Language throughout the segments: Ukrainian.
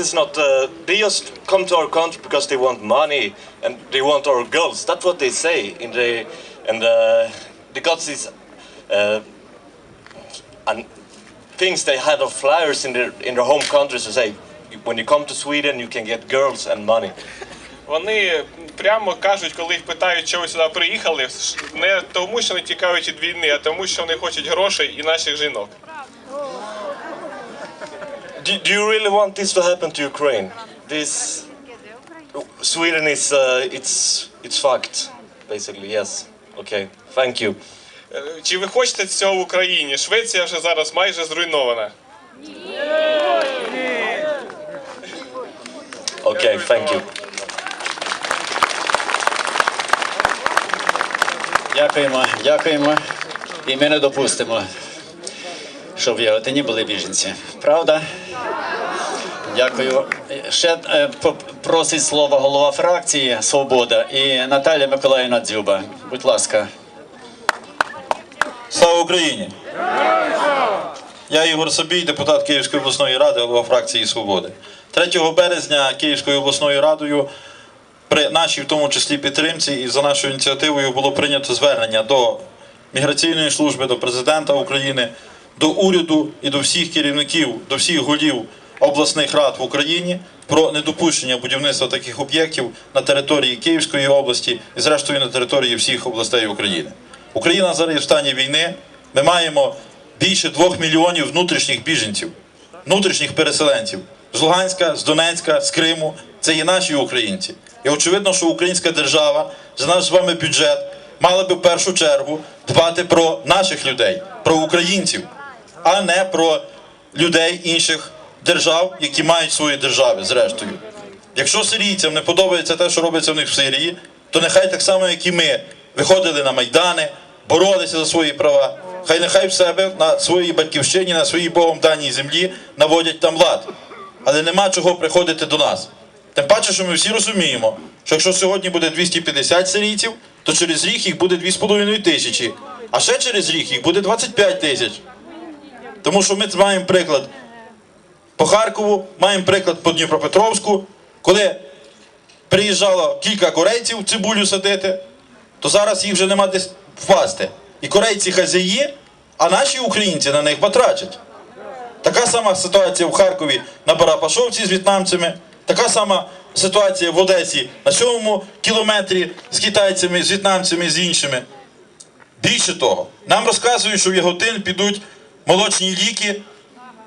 It's not. Uh, they just come to our country because they want money and they want our girls. That's what they say in the and uh, they got these uh, and things they had of flyers in their in their home countries to say when you come to Sweden you can get girls and money. Вони прямо кажуть, коли їх питають, чого ви сюди приїхали, не тому, що вони тікають від війни, а тому, що вони хочуть грошей і наших жінок. Do, do you really want this to happen to Ukraine? This Sweden is uh, it's it's fucked basically. Yes. Okay. Thank you. Е, Чи ви хочете цього в Україні? Швеція вже зараз майже зруйнована. Okay. Thank you. Дякуємо, дякуємо. І ми не допустимо, щоб в Яготині були біженці. Правда? Дякую. Ще е, просить слово голова фракції Свобода і Наталія Миколаївна Дзюба. Будь ласка. Слава Україні! Я Ігор Собій, депутат Київської обласної ради, голова фракції Свободи. 3 березня Київською обласною радою при нашій, в тому числі підтримці, і за нашою ініціативою було прийнято звернення до міграційної служби, до президента України, до уряду і до всіх керівників, до всіх голів обласних рад в Україні про недопущення будівництва таких об'єктів на території Київської області і, зрештою, на території всіх областей України. Україна зараз в стані війни. Ми маємо більше двох мільйонів внутрішніх біженців, внутрішніх переселенців з Луганська, з Донецька, з Криму. Це є наші українці. І очевидно, що українська держава за наш з вами бюджет мала би в першу чергу дбати про наших людей, про українців, а не про людей інших держав, які мають свої держави, зрештою. Якщо сирійцям не подобається те, що робиться в них в Сирії, то нехай так само, як і ми, виходили на майдани, боролися за свої права. Хай нехай в себе на своїй батьківщині, на своїй Богом даній землі наводять там лад. Але нема чого приходити до нас. Тим паче, що ми всі розуміємо, що якщо сьогодні буде 250 сирійців, то через рік їх буде 2,5 тисячі, а ще через рік їх буде 25 тисяч. Тому що ми маємо приклад по Харкову, маємо приклад по Дніпропетровську, коли приїжджало кілька корейців цибулю садити, то зараз їх вже нема десь впасти. І корейці хазяї, а наші українці на них батрачать. Така сама ситуація в Харкові на Барапашовці з в'єтнамцями, така сама ситуація в Одесі на сьомому кілометрі з китайцями, з в'єтнамцями, з іншими. Більше того, нам розказують, що в Яготин підуть молочні ліки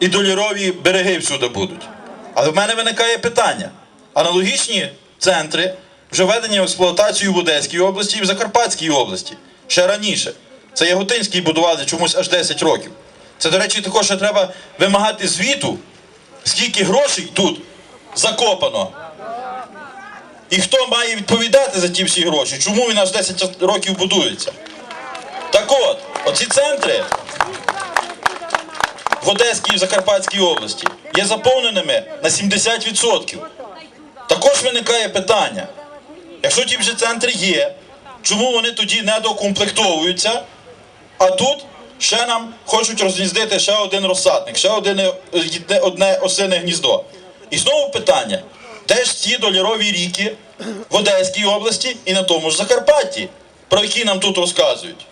і долірові береги всюди будуть. Але в мене виникає питання: аналогічні центри вже введені в експлуатацію в Одеській області і в Закарпатській області ще раніше. Це Яготинський будували чомусь аж 10 років. Це, до речі, також ще треба вимагати звіту, скільки грошей тут закопано. І хто має відповідати за ті всі гроші? Чому він аж 10 років будується? Так от, оці центри в Одеській і в Закарпатській області є заповненими на 70%. Також виникає питання: якщо ті вже центри є, чому вони тоді не докомплектовуються, а тут ще нам хочуть розгніздити ще один розсадник, ще один, е, одне осине гніздо. І знову питання: де ж ці долірові ріки в Одеській області і на тому ж Закарпатті, про які нам тут розказують?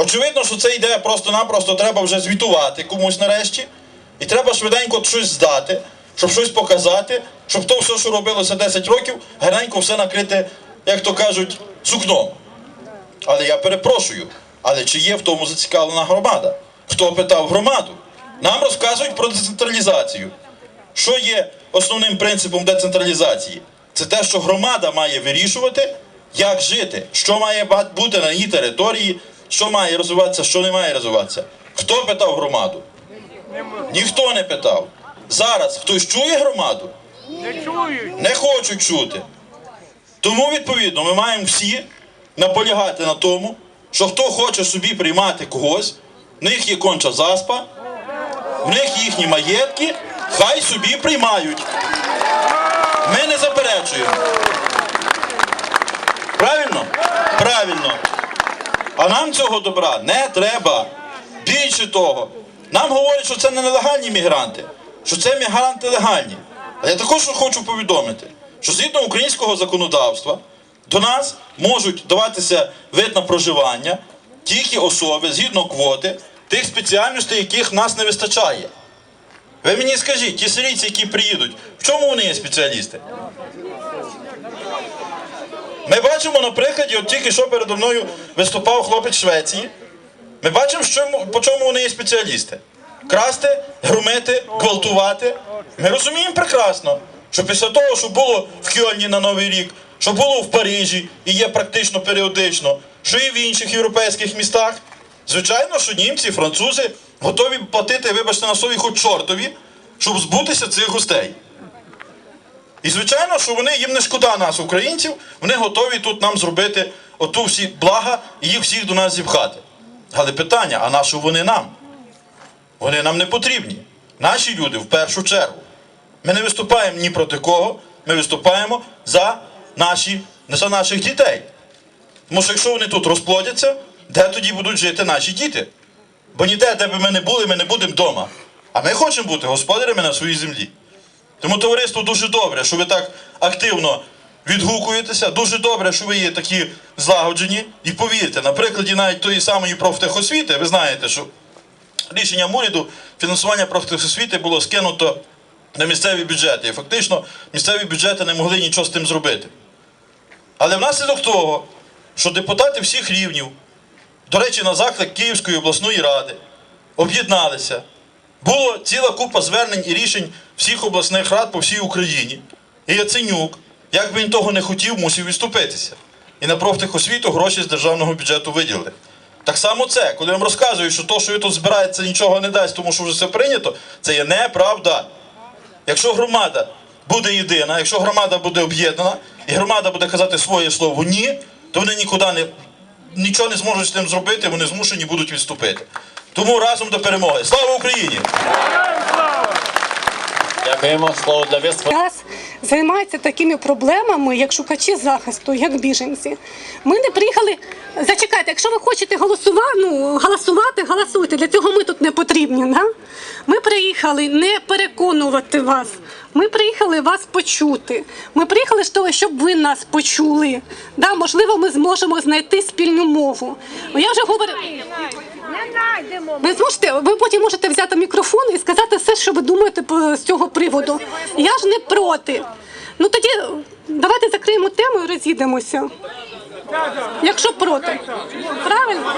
Очевидно, що це йде просто-напросто треба вже звітувати комусь нарешті, і треба швиденько щось здати, щоб щось показати, щоб то все, що робилося 10 років, гарненько все накрити, як то кажуть, сукном. Але я перепрошую, але чи є в тому зацікавлена громада? Хто питав громаду? Нам розказують про децентралізацію. Що є основним принципом децентралізації? Це те, що громада має вирішувати, як жити, що має бути на її території, що має розвиватися, що не має розвиватися. Хто питав громаду? Ніхто не питав. Зараз хтось чує громаду? Не хочуть чути. Тому, відповідно, ми маємо всі наполягати на тому, що хто хоче собі приймати когось, в них є конча заспа, в них їхні маєтки, хай собі приймають. Ми не заперечуємо. Правильно? Правильно. А нам цього добра не треба. Більше того, нам говорять, що це не нелегальні мігранти, що це мігранти легальні. А я також хочу повідомити, що згідно українського законодавства до нас можуть даватися вид на проживання тільки особи згідно квоти тих спеціальностей, яких нас не вистачає. Ви мені скажіть, ті сирійці, які приїдуть, в чому вони є спеціалісти? Ми бачимо на прикладі, от тільки що передо мною виступав хлопець Швеції. Ми бачимо, що, по чому вони є спеціалісти. Красти, громити, гвалтувати. Ми розуміємо прекрасно, що після того, що було в Кьольні на Новий рік, що було в Парижі і є практично періодично, що і в інших європейських містах, звичайно, що німці, французи готові платити, вибачте, на сові хоч чортові, щоб збутися цих гостей. І звичайно, що вони їм не шкода нас, українців, вони готові тут нам зробити оту всі блага і їх всіх до нас зіпхати. Але питання: а на що вони нам? Вони нам не потрібні. Наші люди в першу чергу. Ми не виступаємо ні проти кого, ми виступаємо за, наші, за наших дітей. Тому що якщо вони тут розплодяться, де тоді будуть жити наші діти? Бо ніде, де б ми не були, ми не будемо вдома. А ми хочемо бути господарями на своїй землі. Тому товариство дуже добре, що ви так активно відгукуєтеся. Дуже добре, що ви є такі злагоджені. І повірте, на прикладі навіть тої самої профтехосвіти, ви знаєте, що рішенням уряду фінансування профтехосвіти було скинуто на місцеві бюджети. І фактично місцеві бюджети не могли нічого з тим зробити. Але внаслідок того, що депутати всіх рівнів, до речі, на заклик Київської обласної ради, об'єдналися. Було ціла купа звернень і рішень всіх обласних рад по всій Україні. І Яценюк, як би він того не хотів, мусив відступитися. І на профтехосвіту гроші з державного бюджету виділили. Так само це, коли я вам розказую, що то, що ви тут збираєте, нічого не дасть, тому що вже все прийнято, це є неправда. Якщо громада буде єдина, якщо громада буде об'єднана, і громада буде казати своє слово ні, то вони нікуди не нічого не зможуть з тим зробити, вони змушені будуть відступити. Тому разом до перемоги. Слава Україні! Дякуємо. Слово для виступу. Нас займаються такими проблемами, як шукачі захисту, як біженці. Ми не приїхали. Зачекайте, якщо ви хочете голосувати, ну, голосувати, голосуйте. Для цього ми тут не потрібні. Да? Ми приїхали не переконувати вас. Ми приїхали вас почути. Ми приїхали з того, щоб ви нас почули. Да, можливо, ми зможемо знайти спільну мову. Я вже говорила. Знайдемо. Ви зможете, ви потім можете взяти мікрофон і сказати все, що ви думаєте по- з цього приводу. Я ж не проти. Ну тоді давайте закриємо тему і розійдемося. Якщо проти. Правильно?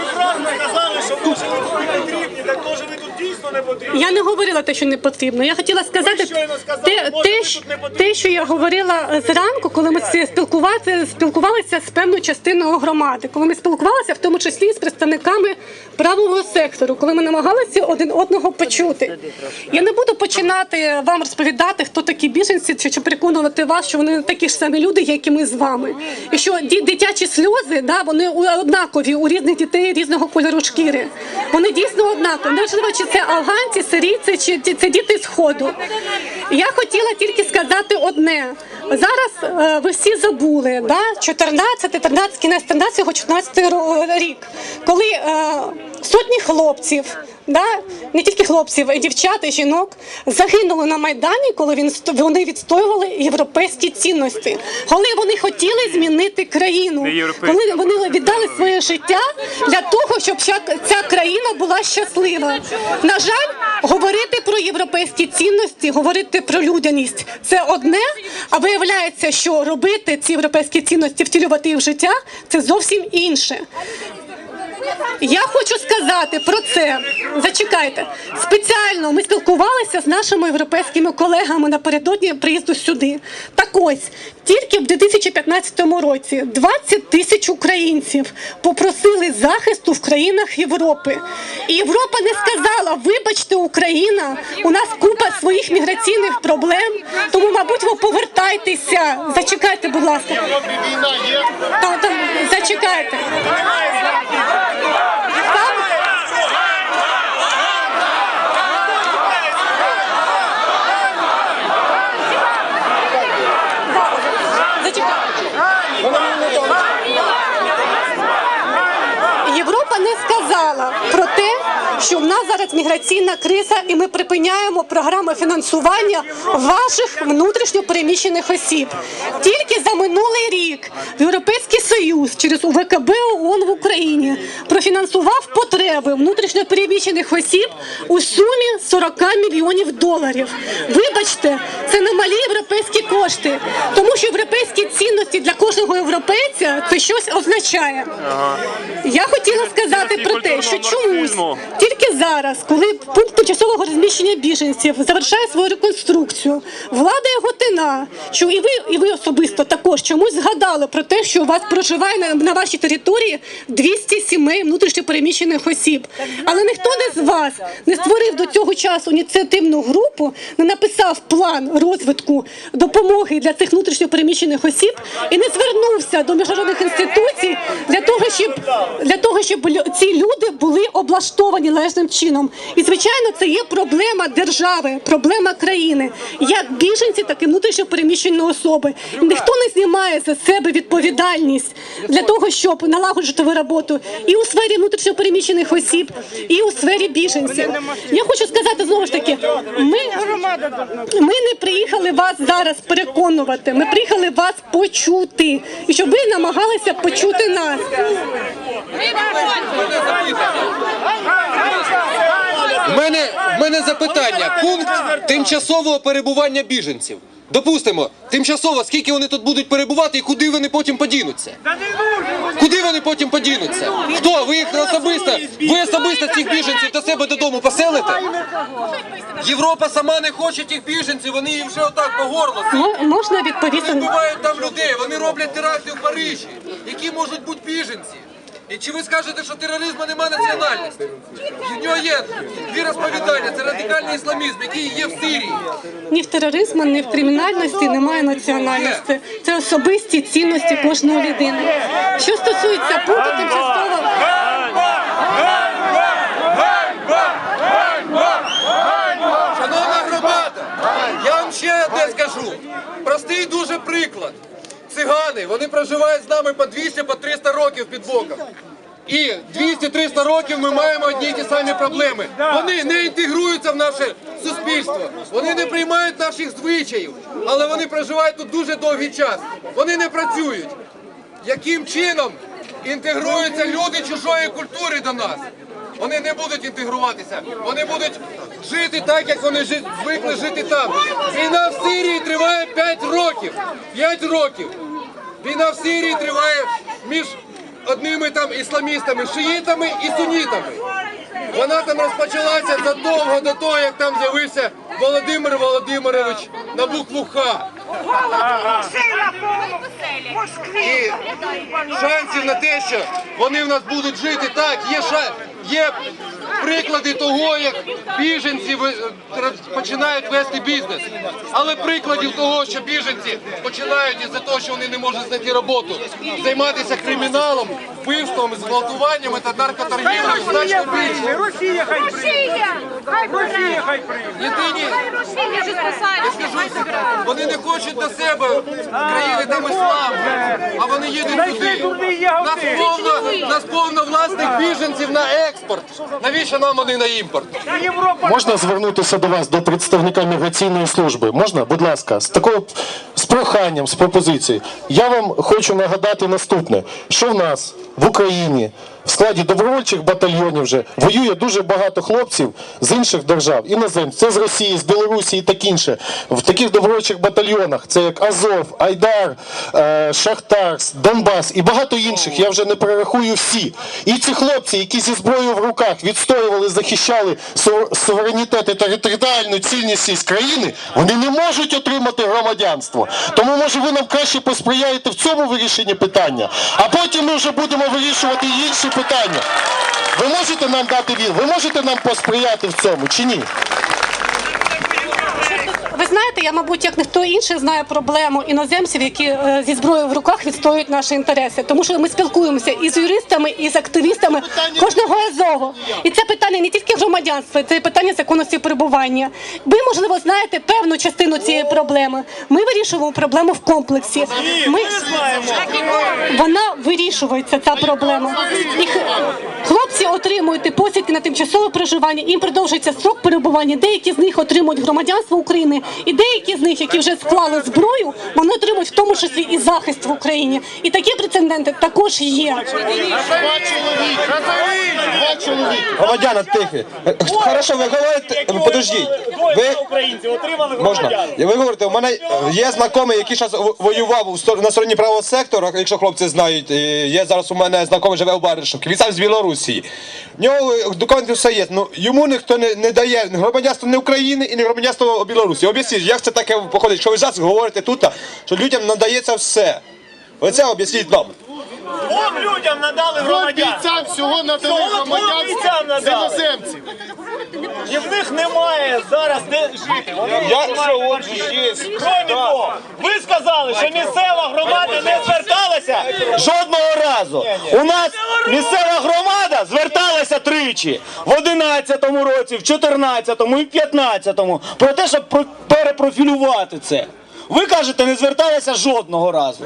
сказали, що може ви тут не потрібні, так може ви тут дійсно не потрібні. Я не говорила те, що не потрібно. Я хотіла сказати Ви щойно сказали, те, може, те, ви що- тут не потрібні. те, що я говорила зранку, коли ми спілкувалися, спілкувалися з певною частиною громади, коли ми спілкувалися, в тому числі і з представниками правового сектору, коли ми намагалися один одного почути. Я не буду починати вам розповідати, хто такі біженці, чи, чи переконувати вас, що вони такі ж самі люди, як і ми з вами. І що ді- дитячі сльози, да, вони однакові у різних дітей різного кольору шкіри. Вони дійсно однакові. Неважливо, чи це афганці, сирійці, чи це діти сходу. Я хотіла тільки сказати одне. Зараз е, ви всі забули, да? 14, 13, кінець 13, 14 рік, коли е, сотні хлопців, да? не тільки хлопців, і дівчат, і жінок загинули на Майдані, коли він, вони відстоювали європейські цінності, коли вони хотіли змінити країну, коли вони віддали своє життя для того, щоб ця, ця країна була щаслива. На жаль, говорити про європейські цінності, говорити про людяність це одне, а виявляється, що робити ці європейські цінності, втілювати їх в життя це зовсім інше. Я хочу сказати про це. Зачекайте. Спеціально ми спілкувалися з нашими європейськими колегами напередодні приїзду сюди. Так ось, тільки в 2015 році 20 тисяч українців попросили захисту в країнах Європи. І Європа не сказала: вибачте, Україна, у нас купа своїх міграційних проблем, тому, мабуть, ви повертайтеся. Зачекайте, будь ласка. Там, там, зачекайте. Там Європа не сказала про те, що в нас зараз міграційна криза, і ми припиняємо програми фінансування ваших внутрішньо переміщених осіб. Тільки за минулий рік Європейський Союз через УВКБ ООН в Україні профінансував потреби внутрішньо переміщених осіб у сумі 40 мільйонів доларів. Вибачте, це не малі європейські кошти, тому що європейські цінності для кожного європейця це щось означає. Я хотіла сказати про те, що чомусь тільки зараз, коли пункт тимчасового розміщення біженців завершає свою реконструкцію, влада його тина, що і ви, і ви особисто також чомусь згадали про те, що у вас проживає на, на вашій території 200 сімей внутрішньопереміщених осіб. Але ніхто не з вас не створив до цього часу ініціативну групу, не написав план розвитку допомоги для цих внутрішньопереміщених осіб і не звернувся до міжнародних інституцій для того, щоб для того, щоб ці люди були облаштовані належним чином. І звичайно, це є проблема держави, проблема країни, як біженці, так і внутрішньо переміщені особи. Ніхто не знімає за себе відповідальність для того, щоб налагоджувати роботу і у сфері внутрішньо переміщених осіб, і у сфері біженців. Я хочу сказати знову ж таки, ми, ми не приїхали вас зараз переконувати. Ми приїхали вас почути, і щоб ви намагалися почути нас. Мене, в мене запитання. Пункт тимчасового перебування біженців. Допустимо, тимчасово, скільки вони тут будуть перебувати і куди вони потім подінуться? Куди вони потім подінуться? Хто? Ви їх особисто, ви особисто цих біженців до себе додому поселите? Європа сама не хоче тих біженців, вони їм вже отак по горло. Можна відповісти? Вбивають там людей, вони роблять теракти в Парижі. Які можуть бути біженці? І чи ви скажете, що тероризму нема національності? В нього є дві розповідання. Це радикальний ісламізм, який є в Сирії. Ні в тероризму, ні в кримінальності немає національності. Це особисті цінності кожної людини. Що стосується пункту тимчасового. Шановна громада, я вам ще одне скажу. Простий дуже приклад. Цигани, вони проживають з нами по 200, по 300 років під боком. І 200-300 років ми маємо одні й ті самі проблеми. Вони не інтегруються в наше суспільство, вони не приймають наших звичаїв, але вони проживають тут дуже довгий час. Вони не працюють. Яким чином інтегруються люди чужої культури до нас? Вони не будуть інтегруватися, вони будуть жити так, як вони звикли жити там. Війна в Сирії триває 5 років. 5 років. Війна в Сирії триває між одними там ісламістами, шиїтами і сунітами. Вона там розпочалася задовго до того, як там з'явився Володимир Володимирович на букву Х. І шансів на те, що вони в нас будуть жити так, є ша... є приклади того, як біженці починають вести бізнес. Але прикладів того, що біженці починають із-за того, що вони не можуть знайти роботу, займатися криміналом, вбивством, зґвалтуваннями та наркоторгівлею значно більше. Росія. Росія! Хай Росія хай. Єдині вони не хочуть до себе країни там іслам, а вони їдуть туди. Нас повно, нас повно власних біженців на експорт. Навіщо нам вони на імпорт? Можна звернутися до вас, до представника міграційної служби? Можна, будь ласка, з такою з проханням, з пропозицією. Я вам хочу нагадати наступне: що в нас в Україні в складі добровольчих батальйонів вже воює дуже багато хлопців з інших держав, іноземців, це з Росії, з Білорусі і так інше. В таких добровольчих батальйонах це як Азов, Айдар, е, Шахтарс, Донбас і багато інших. Я вже не перерахую всі. І ці хлопці, які зі зброєю в руках відстоювали, захищали суверенітет і територіальну цільність країни, вони не можуть отримати громадянство. Тому може ви нам краще посприяєте в цьому вирішенні питання, а потім ми вже будемо вирішувати інші питання. Ви можете нам дати від, ви можете нам посприяти в цьому чи ні? Знаєте, я, мабуть, як ніхто інший знає проблему іноземців, які е, зі зброєю в руках відстоюють наші інтереси. Тому що ми спілкуємося і з юристами, і з активістами кожного езову. І це питання не тільки громадянства, це питання законності перебування. Ви, можливо, знаєте певну частину цієї проблеми. Ми вирішуємо проблему в комплексі. Ми вона вирішується, ця проблема. І хлопці отримують посвідки на тимчасове проживання, їм продовжується строк перебування. Деякі з них отримують громадянство України, і деякі з них, які вже склали зброю, вони отримують в тому числі і захист в Україні. І такі прецеденти також є. Громадяни тихі. Хорошо, ви говорите, подождіть. Ви можна. Ви говорите, у мене є знайомий, який зараз воював на стороні правого сектору, якщо хлопці знають. Є зараз у мене знайомий живе у Баришівці. Він сам з Білорусі. В нього документи все є. Ну йому ніхто не, не дає громадянство не України і не громадянство Білорусі. Об'ясніть, як це таке походить? Що ви зараз говорите тут, що людям надається все. Оце об'ясніть нам. Двом людям надали громадян. Бійцям всього надали Всього двом бійцям надали. іноземців. І в них немає зараз де жити. Вони Я- не мають квартири. Кроме того, ви сказали, що місцева громада не зверталася. Жодного разу. У нас місцева громада зверталася тричі в 11-му році, в 14-му і в 15-му про те, щоб про- перепрофілювати це. Ви кажете, не зверталися жодного разу.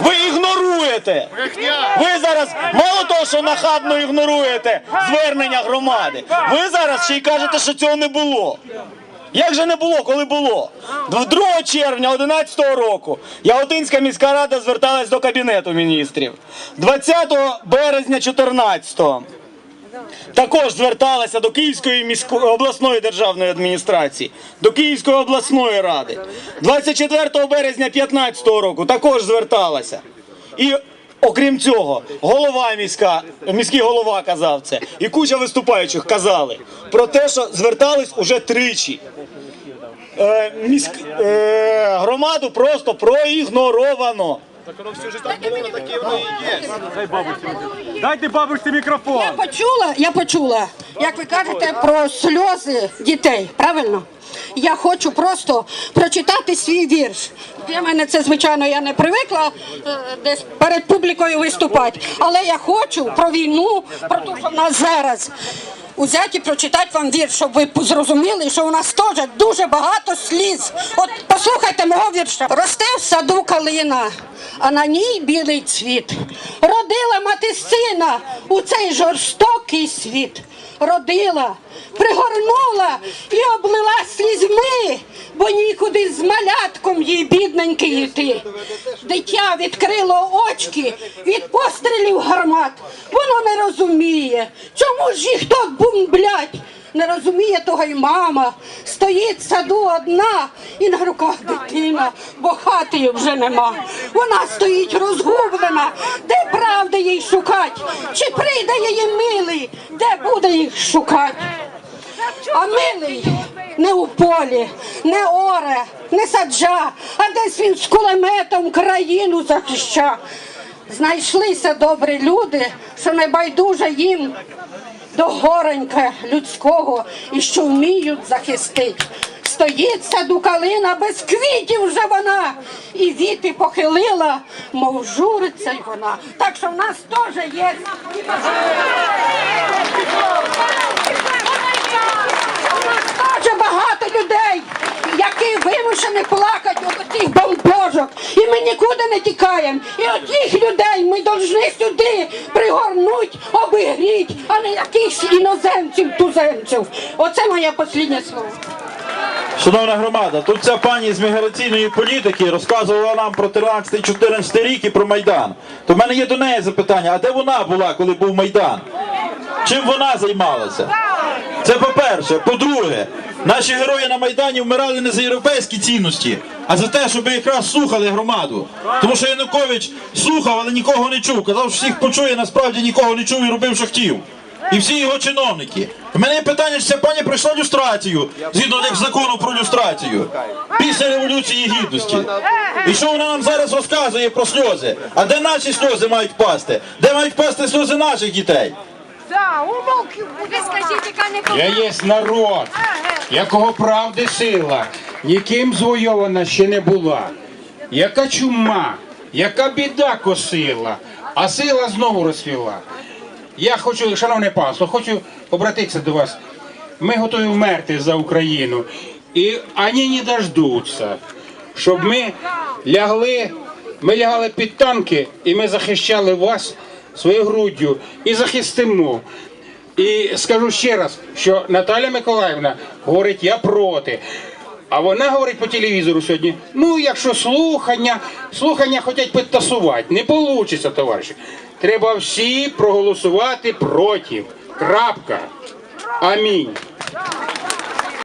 Ви ігноруєте. Ви зараз мало того, що нахабно ігноруєте звернення громади. Ви зараз ще й кажете, що цього не було. Як же не було, коли було? 2 червня 11 року Яготинська міська рада зверталась до Кабінету міністрів. 20 березня 14 також зверталася до Київської міської обласної державної адміністрації, до Київської обласної ради. 24 березня 15 року також зверталася. І окрім цього, голова міська, міський голова казав це, і куча виступаючих казали про те, що звертались уже тричі. Е, міськ, е, громаду просто проігноровано. Дайте бабусі мікрофон. Я почула, я почула, як ви кажете про сльози дітей, правильно? Я хочу просто прочитати свій вірш. Для мене це, звичайно, я не привикла е, десь перед публікою виступати, але я хочу про війну, про те, що в нас зараз. Узяти і прочитати вам вірш, щоб ви зрозуміли, що у нас теж дуже багато сліз. От послухайте мого вірша. Росте в саду калина, а на ній білий цвіт. Родила мати сина у цей жорстокий світ. Родила, пригорнула і облила слізьми, бо нікуди з малятком їй бідненький йти. Дитя відкрило очки від пострілів гармат. Воно не розуміє, чому ж їх тут бомблять. Не розуміє того й мама. Стоїть в саду одна і на руках дитина, бо хати її вже нема. Вона стоїть розгублена, де правди їй шукать? Чи прийде її милий, де буде їх шукать? А милий не у полі, не оре, не саджа, а десь він з кулеметом країну захища. Знайшлися добрі люди, що не байдуже їм до горенька людського і що вміють захистить. Стоїть саду калина, без квітів вже вона, і віти похилила, мов журиться й вона. Так що в нас теж є. Дуже багато людей, які вимушені плакати від цих бомбожок. І ми нікуди не тікаємо. І от людей ми повинні сюди пригорнути, обігріти, а не якихось іноземців, туземців. Оце моє останнє слово. Шановна громада, тут ця пані з міграційної політики розказувала нам про 13-14 рік і про Майдан. То в мене є до неї запитання, а де вона була, коли був Майдан? Чим вона займалася? Це по-перше. По-друге, наші герої на Майдані вмирали не за європейські цінності, а за те, щоб якраз слухали громаду. Тому що Янукович слухав, але нікого не чув. Казав, що всіх почує, насправді нікого не чув і робив, що хотів. І всі його чиновники. У мене є питання, чи ця пані пройшла люстрацію, згідно як закону про люстрацію, після Революції Гідності. І що вона нам зараз розказує про сльози? А де наші сльози мають впасти? Де мають впасти сльози наших дітей? Ви скажіть, яка не Я є народ, якого правди сила, ніким звойована ще не була. Яка чума, яка біда косила, а сила знову розсвіла. Я хочу, шановне панство, хочу обратитися до вас. Ми готові вмерти за Україну. І вони не дождуться, щоб ми лягли, ми лягали під танки, і ми захищали вас своєю груддю і захистимо. І скажу ще раз, що Наталя Миколаївна говорить, я проти. А вона говорить по телевізору сьогодні: ну, якщо слухання, слухання хочуть підтасувати, не вийде, товариші. Треба всі проголосувати проти. Крапка. Амінь.